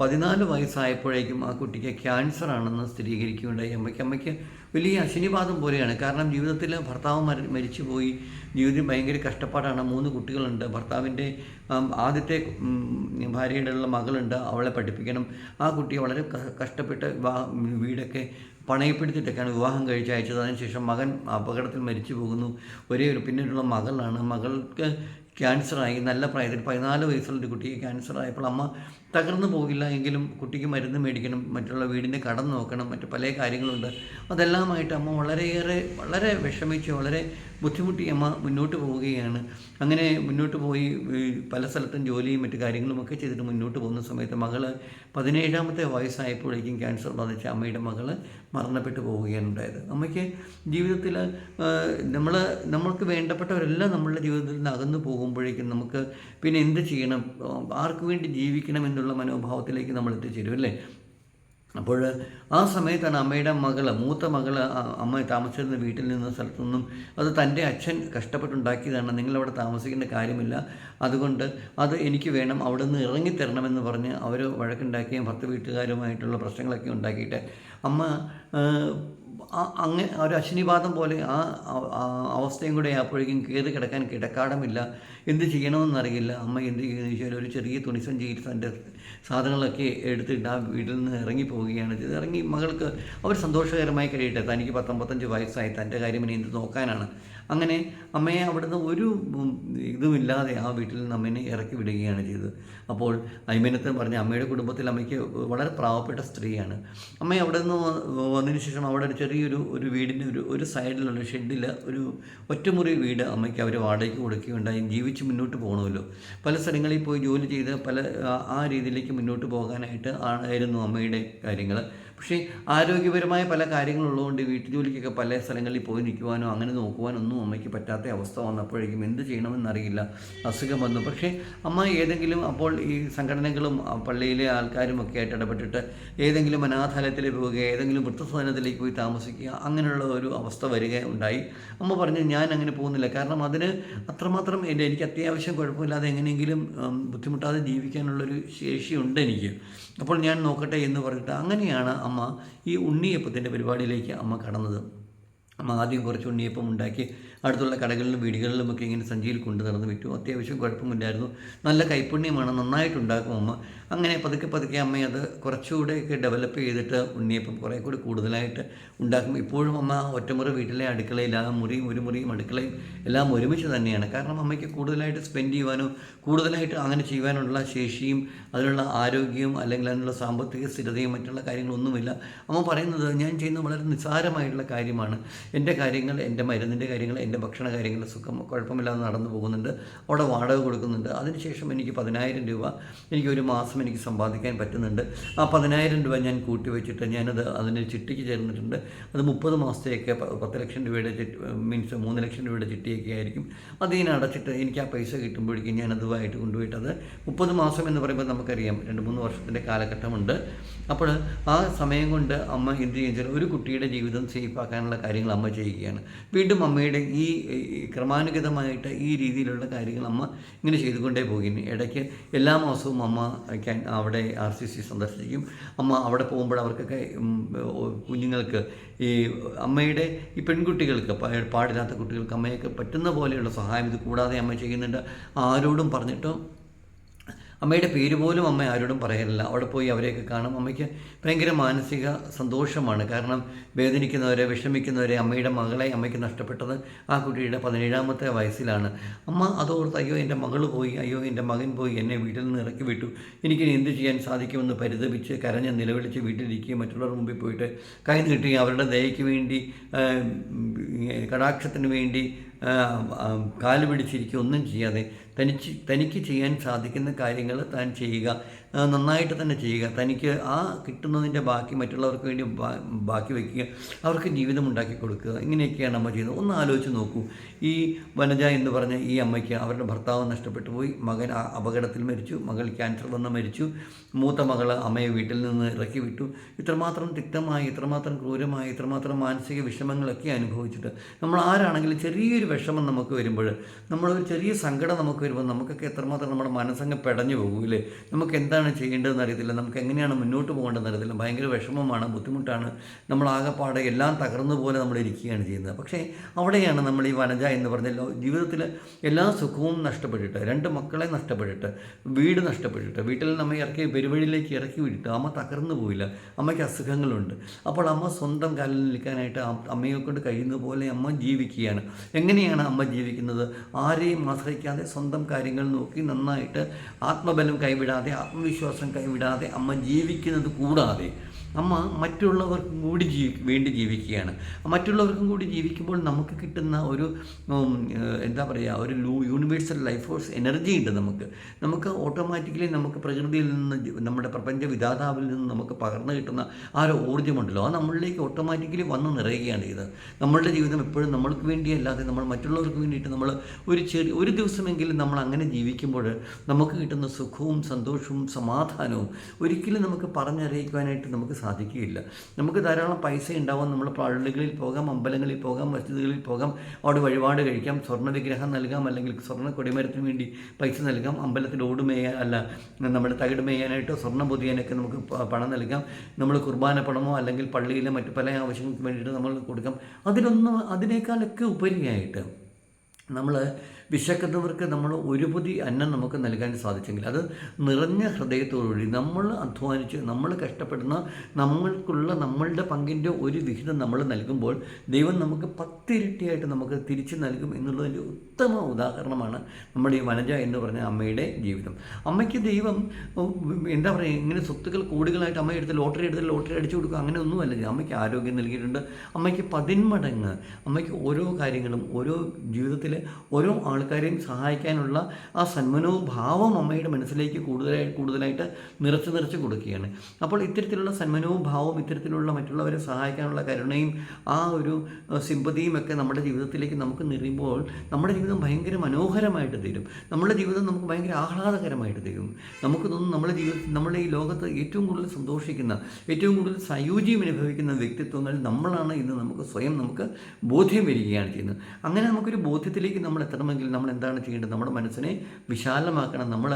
A: പതിനാല് വയസ്സായപ്പോഴേക്കും ആ കുട്ടിക്ക് ക്യാൻസർ ആണെന്ന് സ്ഥിരീകരിക്കുകയുണ്ടായി. അമ്മയ്ക്ക് അമ്മയ്ക്ക് വലിയ അശനിവാദം പോലെയാണ്. കാരണം ജീവിതത്തിൽ ഭർത്താവ് മര മരിച്ചുപോയി. ജീവിതം ഭയങ്കര കഷ്ടപ്പാടാണ്. മൂന്ന് കുട്ടികളുണ്ട്. ഭർത്താവിന്റെ ആദ്യത്തെ ഭാര്യയുടെ ഉള്ള മകളുണ്ട്. അവളെ പഠിപ്പിക്കണം. ആ കുട്ടിയെ വളരെ കഷ്ടപ്പെട്ട് വീടൊക്കെ പണയപ്പെടുത്തിയിട്ടൊക്കെയാണ് വിവാഹം കഴിച്ച് അയച്ചത്. അതിനുശേഷം മകൻ അപകടത്തിൽ മരിച്ചു പോകുന്നു. ഒരേ ഒരു പിന്നീടുള്ള മകളാണ്. മകൾക്ക് ക്യാൻസറായി. നല്ല പ്രായത്തിൽ പതിനാല് വയസ്സുള്ള ഒരു കുട്ടിക്ക് ക്യാൻസർ ആയപ്പോൾ അമ്മ തകർന്നു പോകില്ല എങ്കിലും കുട്ടിക്ക് മരുന്ന് മേടിക്കണം മറ്റുള്ള വീടിന്റെ കടം നോക്കണം മറ്റു പല കാര്യങ്ങളുണ്ട്. അതെല്ലാമായിട്ട് അമ്മ വളരെയേറെ വളരെ വിഷമിച്ച് വളരെ ബുദ്ധിമുട്ടി അമ്മ മുന്നോട്ട് പോവുകയാണ്. അങ്ങനെ മുന്നോട്ട് പോയി പല സ്ഥലത്തും ജോലിയും മറ്റു കാര്യങ്ങളും ഒക്കെ ചെയ്തിട്ട് മുന്നോട്ട് പോകുന്ന സമയത്ത് മകൾ പതിനേഴാമത്തെ വയസ്സായപ്പോഴേക്കും ക്യാൻസർ ബാധിച്ച അമ്മയുടെ മകൾ മരണപ്പെട്ടു പോവുകയാണ് ഉണ്ടായത്. അമ്മയ്ക്ക് ജീവിതത്തിൽ നമ്മൾ നമ്മൾക്ക് വേണ്ടപ്പെട്ടവരെല്ലാം നമ്മളുടെ ജീവിതത്തിൽ നിന്ന് അകന്നു പോകുമ്പോഴേക്കും നമുക്ക് പിന്നെ എന്ത് ചെയ്യണം? ആർക്ക് വേണ്ടി ജീവിക്കണം എന്നുള്ള മനോഭാവത്തിലേക്ക് നമ്മൾ എത്തിച്ചേരും അല്ലേ? അപ്പോൾ ആ സമയത്താണ് അമ്മയുടെ മകൾ മൂത്ത മകൾ അമ്മ താമസിച്ചിരുന്ന വീട്ടിൽ നിന്ന് സ്ഥലത്തു നിന്നും അത് തന്റെ അച്ഛൻ കഷ്ടപ്പെട്ടുണ്ടാക്കിയതാണ്. നിങ്ങളവിടെ താമസിക്കേണ്ട കാര്യമില്ല. അതുകൊണ്ട് അത് എനിക്ക് വേണം അവിടെ നിന്ന് ഇറങ്ങിത്തരണമെന്ന് പറഞ്ഞ് അവർ വഴക്കുണ്ടാക്കിയും ഭർത്ത വീട്ടുകാരുമായിട്ടുള്ള പ്രശ്നങ്ങളൊക്കെ ഉണ്ടാക്കിയിട്ട് അമ്മ ആ- ഒരു അശ്വിനിപാതം പോലെ ആ അവസ്ഥയും കൂടെ അപ്പോഴേക്കും കയറി കിടക്കാൻ കിടക്കാടമില്ല. എന്ത് ചെയ്യണമെന്നറിയില്ല. അമ്മ എന്ത് ചെയ്യുമെന്ന് ചോദിച്ചാൽ ഒരു ചെറിയ തുണിസഞ്ചിയിൽ തന്റെ സാധനങ്ങളൊക്കെ എടുത്തിട്ട് ആ വീട്ടിൽ നിന്ന് ഇറങ്ങി പോവുകയാണ് ചെയ്തത്. ഇറങ്ങി മകൾക്ക് അവർ സന്തോഷകരമായി കഴിയട്ടെ. തനിക്ക് പത്തൊമ്പത്തഞ്ച് വയസ്സായി. തന്റെ കാര്യം ഇനി എന്ത് നോക്കാനാണ്? അങ്ങനെ അമ്മയെ അവിടുന്ന് ഒരു ഇതുമില്ലാതെ ആ വീട്ടിൽ നിന്ന് അമ്മേനെ ഇറക്കി വിടുകയാണ് ചെയ്തത്. അപ്പോൾ ഐമനത്ത് പറഞ്ഞ അമ്മയുടെ കുടുംബത്തിൽ അമ്മയ്ക്ക് വളരെ പ്രാവപ്പെട്ട സ്ത്രീയാണ്. അമ്മ അവിടെ നിന്ന് വന്നതിന് ശേഷം അവിടെ ഒരു ചെറിയൊരു ഒരു വീടിന്റെ ഒരു ഒരു സൈഡിലുള്ള ഷെഡിൽ ഒരു ഒറ്റമുറി വീട് അമ്മയ്ക്ക് അവർ വാടകയ്ക്ക് കൊടുക്കുകയുണ്ടായി. ജീവിച്ച് മുന്നോട്ട് പോകണമല്ലോ പല സ്ഥലങ്ങളിൽ പോയി ജോലി ചെയ്ത് പല ആ രീതിയിലേക്ക് മുന്നോട്ട് പോകാനായിട്ട് ആയിരുന്നു അമ്മയുടെ കാര്യങ്ങൾ പക്ഷേ ആരോഗ്യപരമായ പല കാര്യങ്ങളുള്ളതുകൊണ്ട് വീട്ടുജോലിക്കൊക്കെ പല സ്ഥലങ്ങളിൽ പോയി നിൽക്കുവാനോ അങ്ങനെ നോക്കുവാനോ ഒന്നും അമ്മയ്ക്ക് പറ്റാത്ത അവസ്ഥ വന്നപ്പോഴേക്കും എന്ത് ചെയ്യണമെന്നറിയില്ല അസുഖം വന്നു. പക്ഷേ അമ്മ ഏതെങ്കിലും അപ്പോൾ ഈ സംഘടനകളും പള്ളിയിലെ ആൾക്കാരും ഒക്കെ ആയിട്ട് ഇടപെട്ടിട്ട് ഏതെങ്കിലും അനാഥാലയത്തിൽ പോവുക ഏതെങ്കിലും വൃദ്ധസദനത്തിലേക്ക് പോയി താമസിക്കുക അങ്ങനെയുള്ള ഒരു അവസ്ഥ വരിക ഉണ്ടായി. അമ്മ പറഞ്ഞു ഞാൻ അങ്ങനെ പോകുന്നില്ല. കാരണം അതിന് അത്രമാത്രം എന്റെ എനിക്ക് അത്യാവശ്യം കുഴപ്പമില്ലാതെ എങ്ങനെയെങ്കിലും ബുദ്ധിമുട്ടാതെ ജീവിക്കാനുള്ളൊരു ശേഷിയുണ്ട് എനിക്ക്. അപ്പോൾ ഞാൻ നോക്കട്ടെ എന്ന് പറഞ്ഞിട്ട് അങ്ങനെയാണ് അമ്മ ഈ ഉണ്ണിയപ്പത്തിന്റെ പരിപാടിയിലേക്ക് അമ്മ കടന്നത്. അമ്മ ആദ്യം കുറച്ച് ഉണ്ണിയപ്പം ഉണ്ടാക്കി അടുത്തുള്ള കടകളിലും വീടുകളിലുമൊക്കെ ഇങ്ങനെ സഞ്ചിയിൽ കൊണ്ടു നടന്ന് വിറ്റു. അത്യാവശ്യം കുഴപ്പമില്ലായിരുന്നു. നല്ല കൈപ്പുണ്യമാണ്. നന്നായിട്ടുണ്ടാക്കും അമ്മ. അങ്ങനെ പതുക്കെ പതുക്കെ അമ്മ അത് കുറച്ചുകൂടെയൊക്കെ ഡെവലപ്പ് ചെയ്തിട്ട് ഉണ്ണിയപ്പം കുറേ കൂടി കൂടുതലായിട്ട് ഉണ്ടാക്കും. ഇപ്പോഴും അമ്മ ഒറ്റമുറി വീട്ടിലെ അടുക്കളയിൽ ആ മുറിയും ഒരു മുറിയും അടുക്കളയും എല്ലാം ഒരുമിച്ച് തന്നെയാണ്. കാരണം അമ്മയ്ക്ക് കൂടുതലായിട്ട് സ്പെൻഡ് ചെയ്യുവാനോ കൂടുതലായിട്ട് അങ്ങനെ ചെയ്യുവാനുള്ള ശേഷിയും അതിനുള്ള ആരോഗ്യവും അല്ലെങ്കിൽ അതിനുള്ള സാമ്പത്തിക സ്ഥിരതയും മറ്റുള്ള കാര്യങ്ങളൊന്നുമില്ല. അമ്മ പറയുന്നത് ഞാൻ ചെയ്യുന്ന വളരെ നിസ്സാരമായിട്ടുള്ള കാര്യമാണ്. എന്റെ കാര്യങ്ങൾ എന്റെ മരുന്നിന്റെ കാര്യങ്ങൾ എന്റെ ഭക്ഷണ കാര്യങ്ങൾ സുഖം കുഴപ്പമില്ലാതെ നടന്നു പോകുന്നുണ്ട്. അവിടെ വാടക കൊടുക്കുന്നുണ്ട്. അതിനുശേഷം എനിക്ക് പതിനായിരം രൂപ എനിക്ക് ഒരു മാസം എനിക്ക് സമ്പാദിക്കാൻ പറ്റുന്നുണ്ട്. ആ പതിനായിരം രൂപ ഞാൻ കൂട്ടി വെച്ചിട്ട് ഞാനത് അതിന് ചിട്ടിക്ക് ചേർന്നിട്ടുണ്ട്. അത് മുപ്പത് മാസത്തേക്ക് പത്ത് ലക്ഷം രൂപയുടെ മീൻസ് മൂന്ന് ലക്ഷം രൂപയുടെ ചിട്ടിയൊക്കെ ആയിരിക്കും. അതിന് അടച്ചിട്ട് എനിക്ക് ആ പൈസ കിട്ടുമ്പോഴേക്കും ഞാൻ അതുമായിട്ട് കൊണ്ടുപോയിട്ട് അത് മുപ്പത് മാസം എന്ന് പറയുമ്പോൾ നമുക്കറിയാം രണ്ട് മൂന്ന് വർഷത്തിന്റെ കാലഘട്ടമുണ്ട്. അപ്പോൾ ആ സമയം കൊണ്ട് അമ്മ എന്ത് ചെയ്യുക ഒരു കുട്ടിയുടെ ജീവിതം സേഫാക്കാനുള്ള കാര്യങ്ങൾ അമ്മ ചെയ്യുകയാണ്. വീണ്ടും അമ്മയുടെ ഈ ക്രമാനുഗതമായിട്ട് ഈ രീതിയിലുള്ള കാര്യങ്ങൾ അമ്മ ഇങ്ങനെ ചെയ്തുകൊണ്ടേ പോകുന്നു ഇടയ്ക്ക് എല്ലാ മാസവും അമ്മ ക്യാൻ- അവിടെ ആർ സി സി സന്ദർശിക്കും. അമ്മ അവിടെ പോകുമ്പോൾ അവർക്കൊക്കെ കുഞ്ഞുങ്ങൾക്ക് ഈ അമ്മയുടെ ഈ പെൺകുട്ടികൾക്ക് പാടില്ലാത്ത കുട്ടികൾക്ക് അമ്മയൊക്കെ പറ്റുന്ന പോലെയുള്ള സഹായം ഇത് കൂടാതെ അമ്മ ചെയ്യുന്നുണ്ട്. ആരോടും പറഞ്ഞിട്ടോ അമ്മയുടെ പേര് പോലും അമ്മ ആരോടും പറയാനില്ല അവിടെ പോയി അവരെയൊക്കെ കാണും. അമ്മയ്ക്ക് ഭയങ്കര മാനസിക സന്തോഷമാണ്. കാരണം വേദനിക്കുന്നവരെ വിഷമിക്കുന്നവരെ അമ്മയുടെ മകളെ അമ്മയ്ക്ക് നഷ്ടപ്പെട്ടത് ആ കുട്ടിയുടെ പതിനേഴാമത്തെ വയസ്സിലാണ്. അമ്മ അതോർത്ത് അയ്യോ എന്റെ മകൾ പോയി. അയ്യോ എന്റെ മകൻ പോയി. എന്നെ വീട്ടിൽ നിന്ന് ഇറക്കി വിട്ടു. എനിക്കിനി എന്ത് ചെയ്യാൻ സാധിക്കുമെന്ന് പരിതപിച്ച് കരഞ്ഞ് നിലവിളിച്ച് വീട്ടിലിരിക്കുകയും മറ്റുള്ളവർ മുമ്പിൽ പോയിട്ട് കൈ നീട്ടി അവരുടെ ദയയ്ക്ക് വേണ്ടി കടാക്ഷത്തിന് വേണ്ടി കാൽ പിടിച്ചിരിക്കുക ഒന്നും ചെയ്യാതെ തനിച്ച് തനിക്ക് ചെയ്യാൻ സാധിക്കുന്ന കാര്യങ്ങൾ താൻ ചെയ്യുക. നന്നായിട്ട് തന്നെ ചെയ്യുക. തനിക്ക് ആ കിട്ടുന്നതിന്റെ ബാക്കി മറ്റുള്ളവർക്ക് വേണ്ടി ബാക്കി വയ്ക്കുക. അവർക്ക് ജീവിതം ഉണ്ടാക്കി കൊടുക്കുക. ഇങ്ങനെയൊക്കെയാണ് അമ്മ ചെയ്യുന്നത്. ഒന്ന് ആലോചിച്ച് നോക്കൂ. ഈ വനജ എന്ന് പറഞ്ഞ ഈ അമ്മയ്ക്ക് അവരുടെ ഭർത്താവ് നഷ്ടപ്പെട്ടു പോയി. മകൻ അപകടത്തിൽ മരിച്ചു. മകൾ ക്യാൻസർ വന്ന് മരിച്ചു. മൂത്ത മകൾ അമ്മയെ വീട്ടിൽ നിന്ന് ഇറക്കി വിട്ടു. ഇത്രമാത്രം തിക്തമായി ഇത്രമാത്രം ക്രൂരമായി ഇത്രമാത്രം മാനസിക വിഷമങ്ങളൊക്കെ അനുഭവിച്ചിട്ട് നമ്മൾ ആരാണെങ്കിലും ചെറിയൊരു വിഷമം നമുക്ക് വരുമ്പോൾ നമ്മളൊരു ചെറിയ സങ്കടം നമുക്ക് വരുമ്പോൾ നമുക്കൊക്കെ എത്രമാത്രം നമ്മുടെ മനസ്സങ്ങ് പെടഞ്ഞു പോകൂലേ നമുക്ക് എന്താണ് ചെയ്യേണ്ടതെന്ന് അറിയത്തില്ല. നമുക്ക് എങ്ങനെയാണ് മുന്നോട്ട് പോകേണ്ടതെന്ന് അറിയത്തില്ല. ഭയങ്കര വിഷമമാണ് ബുദ്ധിമുട്ടാണ്. നമ്മൾ ആകെപ്പാടെ എല്ലാം തകർന്നു പോലെ നമ്മൾ ഇരിക്കുകയാണ് ചെയ്യുന്നത്. പക്ഷേ അവിടെയാണ് നമ്മൾ ഈ വനജ എന്ന് പറഞ്ഞ ജീവിതത്തിൽ എല്ലാ സുഖവും നഷ്ടപ്പെട്ടിട്ട് രണ്ട് മക്കളെ നഷ്ടപ്പെട്ടിട്ട് വീട് നഷ്ടപ്പെട്ടിട്ട് വീട്ടിൽ നമ്മൾ ഇറക്കി പെരുവഴിയിലേക്ക് ഇറക്കി വിട്ടിട്ട് അമ്മ തകർന്നു പോയില്ല. അമ്മയ്ക്ക് അസുഖങ്ങളുണ്ട്. അപ്പോൾ അമ്മ സ്വന്തം കാലിൽ നിൽക്കാനായിട്ട് അമ്മയെ കൊണ്ട് കഴിയുന്ന പോലെ അമ്മ ജീവിക്കുകയാണ്. എങ്ങനെയാണ് അമ്മ ജീവിക്കുന്നത്? ആരെയും ആശ്രയിക്കാതെ സ്വന്തം കാര്യങ്ങൾ നോക്കി നന്നായിട്ട് ആത്മബലം കൈവിടാതെ ആത്മവിശ്വാസം കൈവിടാതെ അമ്മ ജീവിക്കുന്നത് കൂടാതെ അമ്മ മറ്റുള്ളവർക്കും കൂടി ജീവി വേണ്ടി ജീവിക്കുകയാണ്. മറ്റുള്ളവർക്കും കൂടി ജീവിക്കുമ്പോൾ നമുക്ക് കിട്ടുന്ന ഒരു എന്താ പറയുക ഒരു യൂണിവേഴ്സൽ ലൈഫ് ഫോഴ്സ് എനർജി ഉണ്ട് നമുക്ക്. നമുക്ക് ഓട്ടോമാറ്റിക്കലി നമുക്ക് പ്രകൃതിയിൽ നിന്ന് നമ്മുടെ പ്രപഞ്ച വിധാതാവിൽ നിന്ന് നമുക്ക് പകർന്നു കിട്ടുന്ന ആ ഒരു ഊർജമുണ്ടല്ലോ. അത് നമ്മളിലേക്ക് ഓട്ടോമാറ്റിക്കലി വന്ന് നിറയുകയാണ് ഇത് നമ്മളുടെ ജീവിതം എപ്പോഴും നമ്മൾക്ക് വേണ്ടിയല്ലാതെ നമ്മൾ മറ്റുള്ളവർക്ക് വേണ്ടിയിട്ട് നമ്മൾ ഒരു ചെറിയ ഒരു ദിവസമെങ്കിലും നമ്മൾ അങ്ങനെ ജീവിക്കുമ്പോൾ നമുക്ക് കിട്ടുന്ന സുഖവും സന്തോഷവും സമാധാനവും ഒരിക്കലും നമുക്ക് പറഞ്ഞറിയിക്കുവാനായിട്ട് നമുക്ക് സാധിക്കുകയില്ല. നമുക്ക് ധാരാളം പൈസ ഉണ്ടാവാം. നമ്മൾ പള്ളികളിൽ പോകാം അമ്പലങ്ങളിൽ പോകാം മസ്ജിദുകളിൽ പോകാം അവിടെ വഴിപാട് കഴിക്കാം സ്വർണ വിഗ്രഹം നൽകാം അല്ലെങ്കിൽ സ്വർണ കൊടിമരത്തിന് വേണ്ടി പൈസ നൽകാം അമ്പലത്തിൽ ഓട് മേയാൻ അല്ല നമ്മുടെ തകിട് മേയാനായിട്ടോ സ്വർണം പൊതിയാനൊക്കെ നമുക്ക് പണം നൽകാം. നമ്മൾ കുർബാന പണമോ അല്ലെങ്കിൽ പള്ളിയിലെ മറ്റു പല ആവശ്യങ്ങൾക്ക് വേണ്ടിയിട്ട് നമ്മൾ കൊടുക്കാം. അതിലൊന്നും അതിനേക്കാളൊക്കെ ഉപരിയായിട്ട് നമ്മൾ വിശക്കുന്നവർക്ക് നമ്മൾ ഒരു പൊതി അന്നം നമുക്ക് നൽകാൻ സാധിച്ചെങ്കിൽ അത് നിറഞ്ഞ ഹൃദയത്തോടുകൂടി നമ്മൾ അധ്വാനിച്ച് നമ്മൾ കഷ്ടപ്പെടുന്ന നമ്മൾക്കുള്ള നമ്മളുടെ പങ്കിന്റെ ഒരു വിഹിതം നമ്മൾ നൽകുമ്പോൾ ദൈവം നമുക്ക് പത്തിരട്ടിയായിട്ട് നമുക്ക് തിരിച്ചു നൽകും എന്നുള്ളതിന്റെ ഉത്തമ ഉദാഹരണമാണ് നമ്മുടെ ഈ വനജ എന്ന് പറഞ്ഞ അമ്മയുടെ ജീവിതം അമ്മയ്ക്ക് ദൈവം എന്താ പറയുക ഇങ്ങനെ സ്വത്തുക്കൾ കൂടുതലായിട്ട് അമ്മ എടുത്ത് ലോട്ടറി എടുത്ത് ലോട്ടറി അടിച്ചു കൊടുക്കുക അങ്ങനെ ഒന്നുമല്ല ചെയ്യുന്നത്. അമ്മയ്ക്ക് ആരോഗ്യം നൽകിയിട്ടുണ്ട് അമ്മയ്ക്ക് പതിന്മടങ്ങ് അമ്മയ്ക്ക് ഓരോ കാര്യങ്ങളും ഓരോ ജീവിതത്തിലെ ഓരോ ആൾക്കാരെയും സഹായിക്കാനുള്ള ആ സന്മനോഭാവം ഭാവം അമ്മയുടെ മനസ്സിലേക്ക് കൂടുതലായി കൂടുതലായിട്ട് നിറച്ച് നിറച്ച് കൊടുക്കുകയാണ്. അപ്പോൾ ഇത്തരത്തിലുള്ള സന്മനോഭാവം ഇത്തരത്തിലുള്ള മറ്റുള്ളവരെ സഹായിക്കാനുള്ള കരുണയും ആ ഒരു സിമ്പതിയും ഒക്കെ നമ്മുടെ ജീവിതത്തിലേക്ക് നമുക്ക് നിറയുമ്പോൾ നമ്മുടെ ജീവിതം ഭയങ്കര മനോഹരമായിട്ട് തീരും. നമ്മുടെ ജീവിതം നമുക്ക് ഭയങ്കര ആഹ്ലാദകരമായിട്ട് തീരും. നമുക്ക് തോന്നുന്നു നമ്മുടെ ജീവിതത്തിൽ നമ്മളെ ഈ ലോകത്ത് ഏറ്റവും കൂടുതൽ സന്തോഷിക്കുന്ന ഏറ്റവും കൂടുതൽ സയോജ്യം അനുഭവിക്കുന്ന വ്യക്തിത്വങ്ങൾ നമ്മളാണ് ഇന്ന് നമുക്ക് സ്വയം നമുക്ക് ബോധ്യം വരികയാണ് ചെയ്യുന്നത്. അങ്ങനെ നമുക്കൊരു ബോധ്യത്തിലേക്ക് നമ്മൾ എത്തണമെങ്കിൽ നമ്മൾ എന്താണ് ചെയ്യേണ്ടത്? നമ്മുടെ മനസ്സിനെ വിശാലമാക്കണം. നമ്മൾ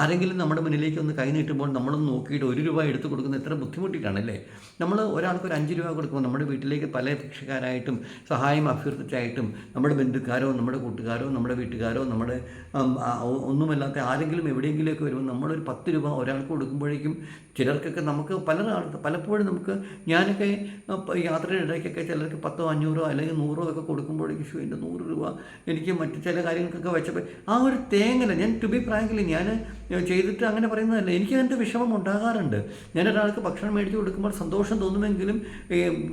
A: ആരെങ്കിലും നമ്മുടെ മുന്നിലേക്ക് ഒന്ന് കൈ നീട്ടുമ്പോൾ നമ്മളൊന്ന് നോക്കിയിട്ട് ഒരു രൂപ എടുത്തു കൊടുക്കുന്നത് എത്ര ബുദ്ധിമുട്ടിയിട്ടാണ് അല്ലേ? നമ്മൾ ഒരാൾക്ക് ഒരു അഞ്ച് രൂപ കൊടുക്കുമ്പോൾ നമ്മുടെ വീട്ടിലേക്ക് പല ഭിക്ഷക്കാരായിട്ടും സഹായം അഭ്യർത്ഥിച്ചായിട്ടും നമ്മുടെ ബന്ധുക്കാരോ നമ്മുടെ കൂട്ടുകാരോ നമ്മുടെ വീട്ടുകാരോ നമ്മുടെ ഒന്നുമല്ലാത്ത ആരെങ്കിലും എവിടെയെങ്കിലുമൊക്കെ വരുമ്പോൾ നമ്മളൊരു പത്ത് രൂപ ഒരാൾക്ക് കൊടുക്കുമ്പോഴേക്കും ചിലർക്കൊക്കെ നമുക്ക് പല പലപ്പോഴും നമുക്ക് ഞാനൊക്കെ യാത്രയുടെ ഇടയ്ക്കൊക്കെ ചിലർക്ക് പത്തോ അഞ്ഞൂറോ അല്ലെങ്കിൽ നൂറോ ഒക്കെ കൊടുക്കുമ്പോഴേക്കും എന്റെ നൂറ് രൂപ എനിക്ക് മറ്റു ചില കാര്യങ്ങൾക്കൊക്കെ വെച്ചപ്പോൾ ആ ഒരു തേങ്ങല ഞാൻ ടു ബി പ്രാങ്കിലി ഞാൻ ചെയ്തിട്ട് അങ്ങനെ പറയുന്നതല്ല. എനിക്ക് അതിന്റെ വിഷമം ഉണ്ടാകാറുണ്ട്. ഞാൻ ഒരാൾക്ക് ഭക്ഷണം മേടിച്ച് കൊടുക്കുമ്പോൾ സന്തോഷം തോന്നുമെങ്കിലും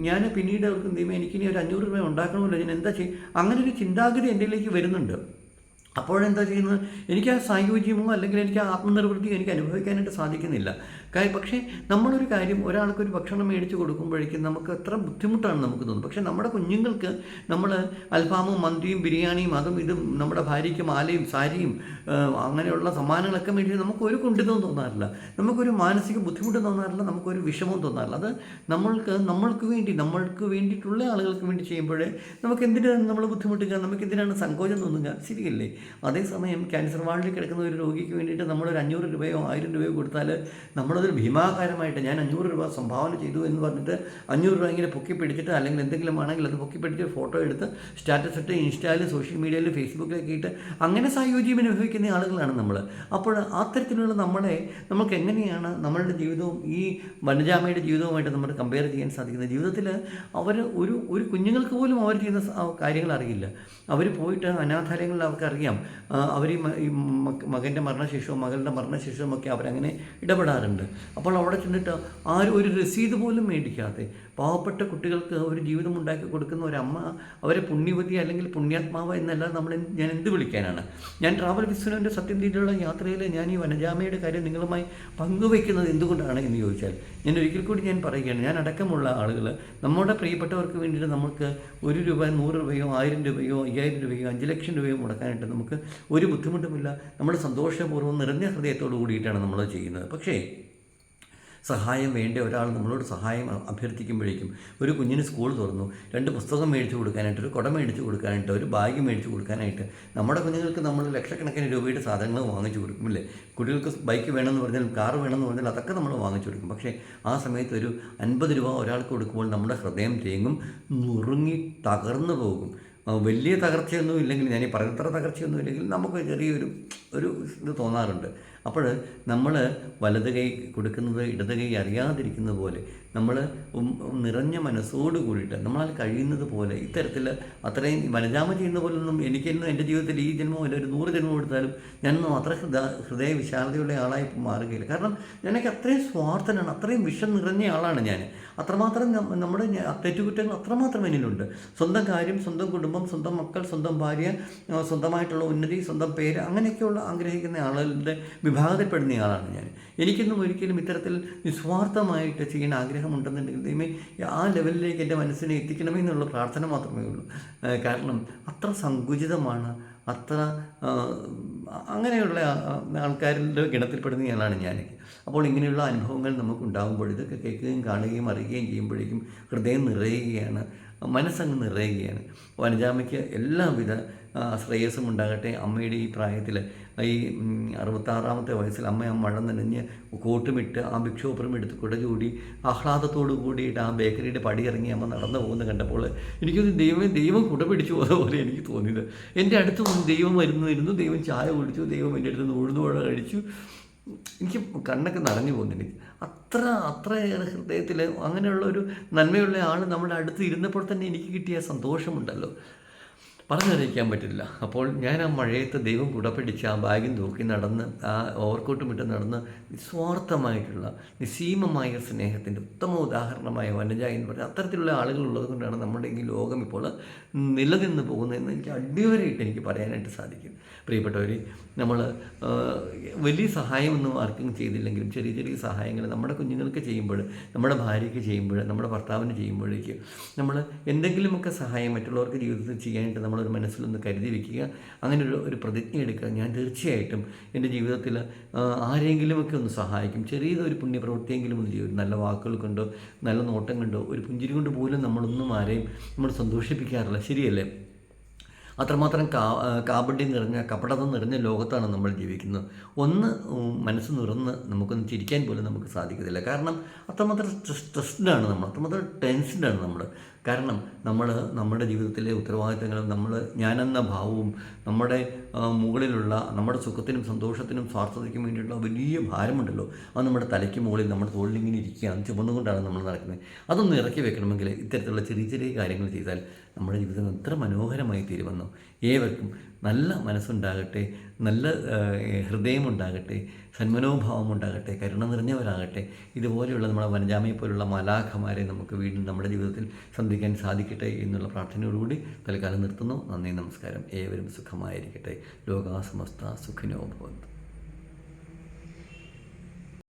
A: ഞാൻ പിന്നീട് അവർക്ക് എന്ത് ചെയ്യുമ്പോൾ എനിക്കിനി ഒരു അഞ്ഞൂറ് രൂപ ഉണ്ടാക്കണമല്ലോ ഞാൻ എന്താ ചെയ്യും അങ്ങനെ ഒരു ചിന്താഗതി എന്റെയിലേക്ക് വരുന്നുണ്ട്. അപ്പോഴെന്താ ചെയ്യുന്നത്? എനിക്ക് ആ സായുജ്യമോ അല്ലെങ്കിൽ എനിക്ക് ആ ആത്മനിർവൃത്തിയോ എനിക്ക് അനുഭവിക്കാനായിട്ട് സാധിക്കുന്നില്ല. കാര്യം പക്ഷേ നമ്മളൊരു കാര്യം ഒരാൾക്കൊരു ഭക്ഷണം മേടിച്ച് കൊടുക്കുമ്പോഴേക്കും നമുക്ക് എത്ര ബുദ്ധിമുട്ടാണ് നമുക്ക് തോന്നുന്നത്. പക്ഷേ നമ്മുടെ കുഞ്ഞുങ്ങൾക്ക് നമ്മൾ അൽഫാമും മന്തിയും ബിരിയാണിയും അതും ഇതും നമ്മുടെ ഭാര്യയ്ക്ക് മാലയും സാരിയും അങ്ങനെയുള്ള സമ്മാനങ്ങളൊക്കെ മേടിച്ച് നമുക്ക് ഒരു കുണ്ഠിതവും തോന്നാറില്ല. നമുക്കൊരു മാനസിക ബുദ്ധിമുട്ട് തോന്നാറില്ല. നമുക്കൊരു വിഷമവും തോന്നാറില്ല. അത് നമ്മൾക്ക് നമ്മൾക്ക് വേണ്ടി നമ്മൾക്ക് വേണ്ടിയിട്ടുള്ള ആളുകൾക്ക് വേണ്ടി ചെയ്യുമ്പോഴേ നമുക്ക് എന്തിനാണ് നമ്മൾ ബുദ്ധിമുട്ടുക? നമുക്ക് എന്തിനാണ് സങ്കോചം തോന്നുക? ശരിയല്ലേ? അതേസമയം ക്യാൻസർ വാർഡിൽ കിടക്കുന്ന ഒരു രോഗിക്ക് വേണ്ടിയിട്ട് നമ്മളൊരു അഞ്ഞൂറ് രൂപയോ ആയിരം രൂപയോ കൊടുത്താൽ നമ്മളതൊരു ഭീമാകാരമായിട്ട് ഞാൻ അഞ്ഞൂറ് രൂപ സംഭാവന ചെയ്തു എന്ന് പറഞ്ഞിട്ട് അഞ്ഞൂറ് രൂപ ഇങ്ങനെ പൊക്കി പിടിച്ചിട്ട് അല്ലെങ്കിൽ എന്തെങ്കിലും ആണെങ്കിൽ അത് പൊക്കി പിടിച്ച് ഫോട്ടോ എടുത്ത് സ്റ്റാറ്റസ് ഇട്ട് ഇൻസ്റ്റയിൽ സോഷ്യൽ മീഡിയയിൽ ഫേസ്ബുക്കിലൊക്കെ ഇട്ട് അങ്ങനെ സായോജ്യം അനുഭവിക്കുന്ന ആളുകളാണ് നമ്മൾ അപ്പോൾ അത്തരത്തിലുള്ള നമ്മളെ നമുക്ക് എങ്ങനെയാണ് നമ്മളുടെ ജീവിതവും ഈ വനജാമയുടെ ജീവിതവുമായിട്ട് നമ്മൾ കമ്പയർ ചെയ്യാൻ സാധിക്കുന്നത്? ജീവിതത്തിൽ അവർ ഒരു ഒരു കുഞ്ഞുങ്ങൾക്ക് പോലും അവർ ചെയ്യുന്ന കാര്യങ്ങൾ അറിയില്ല. അവർ പോയിട്ട് അനാഥാലയങ്ങളിൽ അവർക്കറിയാം അവർ ഈ മകന്റെ മരണശേഷവും മകളുടെ മരണശേഷവും ഒക്കെ അവരങ്ങനെ ഇടപെടാറുണ്ട്. അപ്പോൾ അവിടെ ചെന്നിട്ട് ആരും ഒരു രസീത് പോലും മേടിക്കാതെ പാവപ്പെട്ട കുട്ടികൾക്ക് ഒരു ജീവിതം ഉണ്ടാക്കി കൊടുക്കുന്ന ഒരു അമ്മ അവരെ പുണ്യവതി അല്ലെങ്കിൽ പുണ്യാത്മാവ് എന്നല്ല നമ്മൾ ഞാൻ എന്ത് വിളിക്കാനാണ്? ഞാൻ ട്രാവൽ വിസ്വനന്റെ സത്യം തീരുള്ള യാത്രയിൽ ഞാൻ ഈ വനജാമയുടെ കാര്യം നിങ്ങളുമായി പങ്കുവയ്ക്കുന്നത് എന്തുകൊണ്ടാണ് എന്ന് ചോദിച്ചാൽ ഞാൻ ഒരിക്കൽ കൂടി ഞാൻ പറയുകയാണ് ഞാൻ അടക്കമുള്ള ആളുകൾ നമ്മുടെ പ്രിയപ്പെട്ടവർക്ക് വേണ്ടിയിട്ട് നമുക്ക് ഒരു രൂപ നൂറ് രൂപയോ ആയിരം രൂപയോ അയ്യായിരം രൂപയോ അഞ്ച് ലക്ഷം രൂപയോ മുടക്കാനായിട്ട് നമുക്ക് ഒരു ബുദ്ധിമുട്ടുമില്ല. നമ്മൾ സന്തോഷപൂർവം നിറഞ്ഞ ഹൃദയത്തോടു കൂടിയിട്ടാണ് നമ്മൾ ചെയ്യുന്നത്. പക്ഷേ സഹായം വേണ്ട ഒരാൾ നമ്മളോട് സഹായം അഭ്യർത്ഥിക്കുമ്പോഴേക്കും ഒരു കുഞ്ഞിന് സ്കൂൾ തുറന്നു രണ്ട് പുസ്തകം മേടിച്ചു കൊടുക്കാനായിട്ട് ഒരു കുട മേടിച്ചു കൊടുക്കാനായിട്ട് ഒരു ബാഗ് മേടിച്ചു കൊടുക്കാനായിട്ട് നമ്മുടെ കുഞ്ഞുങ്ങൾക്ക് നമ്മൾ ലക്ഷക്കണക്കിന് രൂപയുടെ സാധനങ്ങൾ വാങ്ങിച്ചു കൊടുക്കും അല്ലേ? കുട്ടികൾക്ക് ബൈക്ക് വേണമെന്ന് പറഞ്ഞാൽ കാർ വേണമെന്ന് പറഞ്ഞാൽ അതൊക്കെ നമ്മൾ വാങ്ങിച്ചു കൊടുക്കും. പക്ഷേ ആ സമയത്ത് ഒരു അൻപത് രൂപ ഒരാൾക്ക് കൊടുക്കുമ്പോൾ നമ്മുടെ ഹൃദയം തേങ്ങും നുറുങ്ങി തകർന്നു പോകും. വലിയ തകർച്ചയൊന്നും ഇല്ലെങ്കിൽ ഞാൻ ഈ പറയുന്നത്ര തകർച്ചയൊന്നും ഇല്ലെങ്കിൽ നമുക്ക് ചെറിയൊരു ഒരു ഇത് തോന്നാറുണ്ട്. അപ്പോൾ നമ്മൾ വലത് കൈ കൊടുക്കുന്നത് ഇടത് കൈ അറിയാതിരിക്കുന്ന പോലെ നമ്മൾ നിറഞ്ഞ മനസ്സോട് കൂടിയിട്ട് നമ്മളാൽ കഴിയുന്നത് പോലെ ഇത്തരത്തിൽ അത്രയും വനജാമ ചെയ്യുന്ന പോലൊന്നും എനിക്കെന്നും എന്റെ ജീവിതത്തിൽ ഈ ജന്മം ഇല്ല ഒരു നൂറ് ജന്മം കൊടുത്താലും ഞാനൊന്നും അത്ര ഹൃദ ഹൃദയ വിശാലതയുള്ള ആളായി മാറുകയില്ല. കാരണം ഞാനൊക്കെ അത്രയും സ്വാർത്ഥനാണ് അത്രയും വിഷം നിറഞ്ഞ ആളാണ് ഞാൻ അത്രമാത്രം നമ്മുടെ തെറ്റുകുറ്റങ്ങൾ അത്രമാത്രം എന്നിലുണ്ട്. സ്വന്തം കാര്യം സ്വന്തം കുടുംബം സ്വന്തം മക്കൾ സ്വന്തം ഭാര്യ സ്വന്തമായിട്ടുള്ള ഉന്നതി സ്വന്തം പേര് അങ്ങനെയൊക്കെയുള്ള ആഗ്രഹിക്കുന്ന ആളുകളുടെ വിഭാഗത്തിൽപ്പെടുന്ന ആളാണ് ഞാൻ. എനിക്കൊന്നും ഒരിക്കലും ഇത്തരത്തിൽ നിസ്വാർത്ഥമായിട്ട് ചെയ്യേണ്ട ആഗ്രഹമുണ്ടെന്നുണ്ടെങ്കിൽ ദൈവമേ ആ ലെവലിലേക്ക് എന്റെ മനസ്സിനെ എത്തിക്കണമെന്നുള്ള പ്രാർത്ഥന മാത്രമേ ഉള്ളൂ. കാരണം അത്ര സങ്കുചിതമാണ് അത്ര അങ്ങനെയുള്ള ആൾക്കാരുടെ ഗണത്തിൽപ്പെടുന്ന ആളാണ് ഞാൻ. അപ്പോൾ ഇങ്ങനെയുള്ള അനുഭവങ്ങൾ നമുക്കുണ്ടാകുമ്പോൾ ഇതൊക്കെ കേൾക്കുകയും കാണുകയും അറിയുകയും ചെയ്യുമ്പോഴേക്കും ഹൃദയം നിറയുകയാണ് മനസ്സങ്ങ് നിറയുകയാണ്. വനജാമയ്ക്ക് എല്ലാവിധ ശ്രേയസ്സും ഉണ്ടാകട്ടെ. അമ്മയുടെ ഈ പ്രായത്തിൽ ഈ അറുപത്താറാമത്തെ വയസ്സിൽ അമ്മ ആ മഴ നനഞ്ഞ് കോട്ടുമിട്ട് ആ ഭിക്ഷോപ്പുറം എടുത്ത് കുട ചൂടി ആഹ്ലാദത്തോടു കൂടിയിട്ട് ആ ബേക്കറിയുടെ പടി ഇറങ്ങി അമ്മ നടന്നു പോകുന്നത് കണ്ടപ്പോൾ എനിക്കൊരു ദൈവം ദൈവം കുട പിടിച്ചു പോലെ എനിക്ക് തോന്നിയത്. എന്റെ അടുത്ത് ദൈവം വരുന്നു ഇരുന്നു ദൈവം ചായ കുടിച്ചു ദൈവം എന്റെ അടുത്ത് നിന്ന് ഉഴുന്നുവഴ കഴിച്ചു. എനിക്ക് കണ്ണൊക്കെ നിറഞ്ഞു പോകുന്നുണ്ട്. അത്ര അത്രയേറെ ഹൃദയത്തിൽ അങ്ങനെയുള്ള ഒരു നന്മയുള്ള ആൾ നമ്മുടെ അടുത്ത് ഇരുന്നപ്പോൾ തന്നെ എനിക്ക് കിട്ടിയ സന്തോഷമുണ്ടല്ലോ. പറഞ്ഞറിയിക്കാൻ പറ്റില്ല. അപ്പോൾ ഞാൻ ആ മഴയത്ത് ദൈവം കുടപിടിച്ച് ആ ബാഗും തൂക്കി നടന്ന് ആ ഓവർകോട്ടും ഇട്ട് നടന്ന് നിസ്വാർത്ഥമായിട്ടുള്ള നിസീമമായ സ്നേഹത്തിന്റെ ഉത്തമ ഉദാഹരണമായ വനജ എന്ന് പറഞ്ഞാൽ അത്തരത്തിലുള്ള ആളുകൾ ഉള്ളത് കൊണ്ടാണ് നമ്മുടെ ഈ ലോകം ഇപ്പോൾ നിലനിന്ന് പോകുന്നതെന്ന് എനിക്ക് അടിവരായിട്ട് എനിക്ക് പറയാനായിട്ട് സാധിക്കും. പ്രിയപ്പെട്ടവർ നമ്മൾ വലിയ സഹായമൊന്നും ആർക്കും ചെയ്തില്ലെങ്കിലും ചെറിയ ചെറിയ സഹായങ്ങൾ നമ്മുടെ കുഞ്ഞുങ്ങൾക്ക് ചെയ്യുമ്പോൾ നമ്മുടെ ഭാര്യയ്ക്ക് ചെയ്യുമ്പോൾ നമ്മുടെ ഭർത്താവിന് ചെയ്യുമ്പോഴേക്ക് നമ്മൾ എന്തെങ്കിലുമൊക്കെ സഹായം മറ്റുള്ളവർക്ക് ജീവിതത്തിൽ ചെയ്യാനായിട്ട് നമ്മളൊരു മനസ്സിലൊന്ന് കരുതി വെക്കുക. അങ്ങനെ ഒരു ഒരു പ്രതിജ്ഞ എടുക്കുക. ഞാൻ തീർച്ചയായിട്ടും എന്റെ ജീവിതത്തിൽ ആരെങ്കിലുമൊക്കെ ഒന്ന് സഹായിക്കും. ചെറിയതൊരു പുണ്യപ്രവൃത്തിയെങ്കിലും ഒന്ന് ചെയ്യും. നല്ല വാക്കുകൾ കൊണ്ടോ നല്ല നോട്ടം കൊണ്ടോ ഒരു പുഞ്ചിരി കൊണ്ട് പോലും നമ്മളൊന്നും ആരെയും നമ്മൾ സന്തോഷിപ്പിക്കാറില്ല. ശരിയല്ലേ? അത്രമാത്രം കാ കാബഡി നിറഞ്ഞ കപടത നിറഞ്ഞ ലോകത്താണ് നമ്മൾ ജീവിക്കുന്നത്. ഒന്ന് മനസ്സ് നിറന്ന് നമുക്കൊന്ന് ചിരിക്കാൻ പോലും നമുക്ക് സാധിക്കത്തില്ല. കാരണം അത്രമാത്രം സ്ട്രെസ്ഡാണ് നമ്മൾ അത്രമാത്രം ടെൻസ്ഡാണ് നമ്മൾ. കാരണം നമ്മൾ നമ്മുടെ ജീവിതത്തിലെ ഉത്തരവാദിത്തങ്ങളും നമ്മൾ ഞാനെന്ന ഭാവവും നമ്മുടെ മുകളിലുള്ള നമ്മുടെ സുഖത്തിനും സന്തോഷത്തിനും സ്വാർത്ഥതയ്ക്കും വേണ്ടിയിട്ടുള്ള വലിയ ഭാരമുണ്ടല്ലോ. അത് നമ്മുടെ തലയ്ക്ക് മുകളിൽ നമ്മുടെ തോളിലിങ്ങനെ ഇരിക്കുകയാണ് ചുമന്നുകൊണ്ടാണ് നമ്മൾ നടക്കുന്നത്. അതൊന്ന് ഇറക്കി വെക്കണമെങ്കിൽ ഇത്തരത്തിലുള്ള ചെറിയ ചെറിയ കാര്യങ്ങൾ ചെയ്താൽ നമ്മുടെ ജീവിതം എത്ര മനോഹരമായി തീരുമെന്നോ. ഏവർക്കും നല്ല മനസ്സുണ്ടാകട്ടെ നല്ല ഹൃദയമുണ്ടാകട്ടെ സന്മനോഭാവം ഉണ്ടാകട്ടെ കരുണ നിറഞ്ഞവരാകട്ടെ ഇതുപോലെയുള്ള നമ്മുടെ വനജാമയെ പോലുള്ള മലാഖമാരെ നമുക്ക് വീണ്ടും നമ്മുടെ ജീവിതത്തിൽ സന്ധിക്കാൻ സാധിക്കട്ടെ എന്നുള്ള പ്രാർത്ഥനയോടുകൂടി തൽക്കാലം നിർത്തുന്നു. നന്ദി നമസ്കാരം. ഏവരും സുഖമായിരിക്കട്ടെ. ലോകാസമസ്ത സുഖിനോ ഭവന്തു.